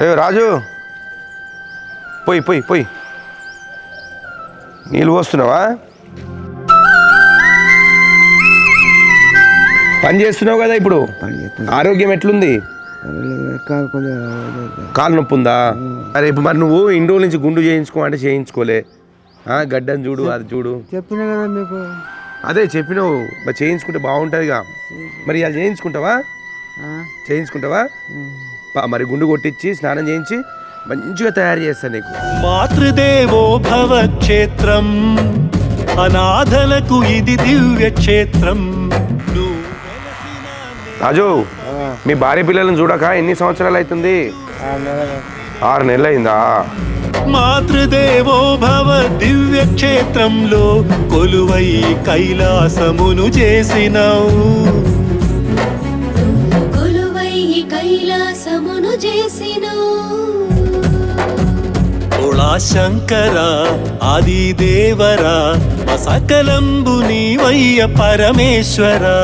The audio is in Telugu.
అయ్యో రాజు. పోయి పోయి పోయి. నీళ్ళు పోస్తున్నావా? పని చేస్తున్నావు కదా ఇప్పుడు. ఆరోగ్యం ఎట్లుంది? కాలు నొప్పి ఉందా? అరే ఇప్పుడు మరి నువ్వు ఇండో నుంచి గుండు చేయించుకో అంటే చేయించుకోలే. ఆ, గడ్డని చూడు అది చూడు. చెప్పిన కదా మీకు. అదే చెప్పినావు. మరి చేయించుకుంటే బాగుంటుందిగా. మరి ఇలా చేయించుకుంటావా? చేయించుకుంటావా? మరి గుండు కొట్టించి స్నానం చేయించి మంచిగా తయారు చేస్తాను నీకు. మాతృదేవో భవ క్షేత్రం అనాథలకు ఇది దివ్య క్షేత్రం రాజు మీ భార్య పిల్లలను చూడక ఎన్ని సంవత్సరాలు అవుతుంది? ఆరు నెలలు. అయిందా మాతృదేవో భవ దివ్య క్షేత్రంలో కొలువై కైలాసమును చేసినావు. కైలాసమును చేసిను. ఓళా శంకర ఆది దేవరా సకలంబు నీవయ్య పరమేశ్వరా.